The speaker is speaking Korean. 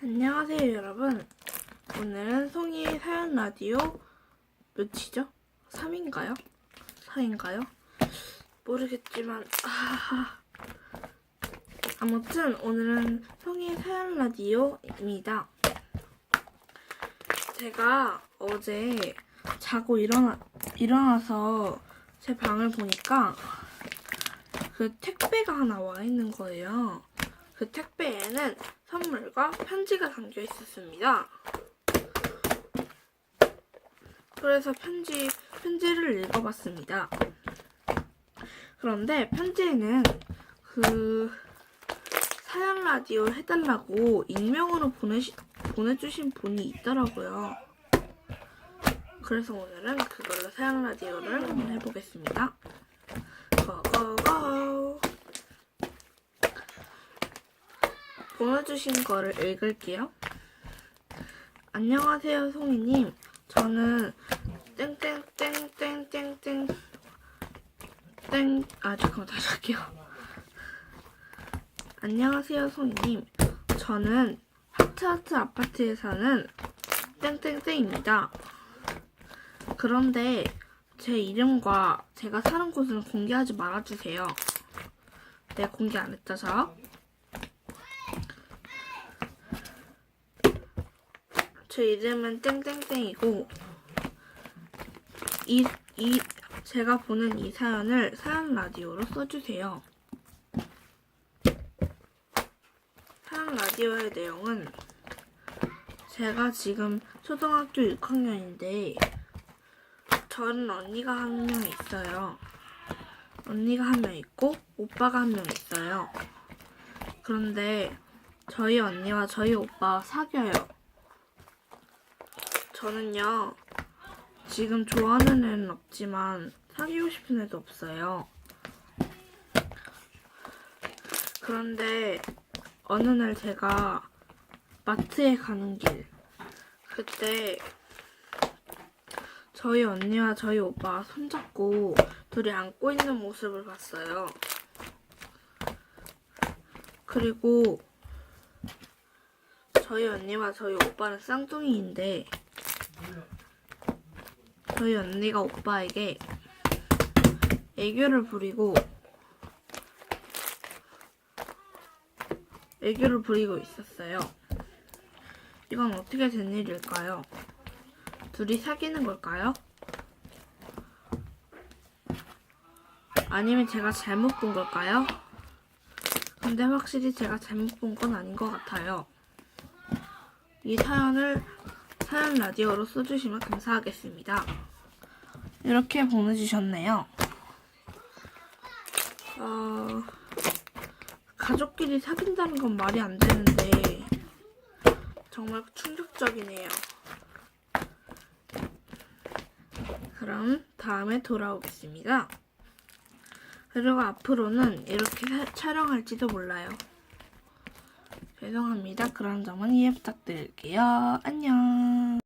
안녕하세요 여러분 오늘은 송이의 사연 라디오 몇이죠? 3인가요? 4인가요? 모르겠지만 아... 아무튼 오늘은 송이의 사연 라디오입니다 제가 어제 자고 일어나, 일어나서 제 방을 보니까 그 택배가 하나 와 있는 거예요 그 택배에는 선물과 편지가 담겨 있었습니다. 그래서 편지, 편지를 읽어봤습니다. 그런데 편지에는 그 사연 라디오 해달라고 익명으로 보내시, 보내주신 분이 있더라고요. 그래서 오늘은 그걸로 사연 라디오를 한번 해보겠습니다. 고고고! 보내주신 거를 읽을게요. 안녕하세요, 송이님. 저는 땡땡땡땡땡땡 땡, 아, 잠깐만, 다시 할게요. 안녕하세요, 송이님. 저는 하트하트 아파트에 사는 땡땡땡입니다. 그런데 제 이름과 제가 사는 곳은 공개하지 말아주세요. 네, 공개 안 했죠, 저? 제 이름은 땡땡땡이고 이, 이 제가 보낸 이 사연을 사연 라디오로 써주세요. 사연 라디오의 내용은 제가 지금 초등학교 6학년인데 저는 언니가 한 명 있어요. 언니가 한 명 있고 오빠가 한 명 있어요. 그런데 저희 언니와 저희 오빠 사귀어요. 저는요, 지금 좋아하는 애는 없지만 사귀고 싶은 애도 없어요. 그런데 어느 날 제가 마트에 가는 길, 그때 저희 언니와 저희 오빠가 손잡고 둘이 안고 있는 모습을 봤어요. 그리고 저희 언니와 저희 오빠는 쌍둥이인데 저희 언니가 오빠에게 애교를 부리고 애교를 부리고 있었어요. 이건 어떻게 된 일일까요? 둘이 사귀는 걸까요? 아니면 제가 잘못 본 걸까요? 근데 확실히 제가 잘못 본 건 아닌 것 같아요. 이 사연을 사연 라디오로 써주시면 감사하겠습니다. 이렇게 보내주셨네요. 어, 가족끼리 사귄다는 건 말이 안 되는데, 정말 충격적이네요. 그럼 다음에 돌아오겠습니다. 그리고 앞으로는 이렇게 사- 촬영할지도 몰라요. 죄송합니다. 그런 점은 이해 부탁드릴게요. 안녕.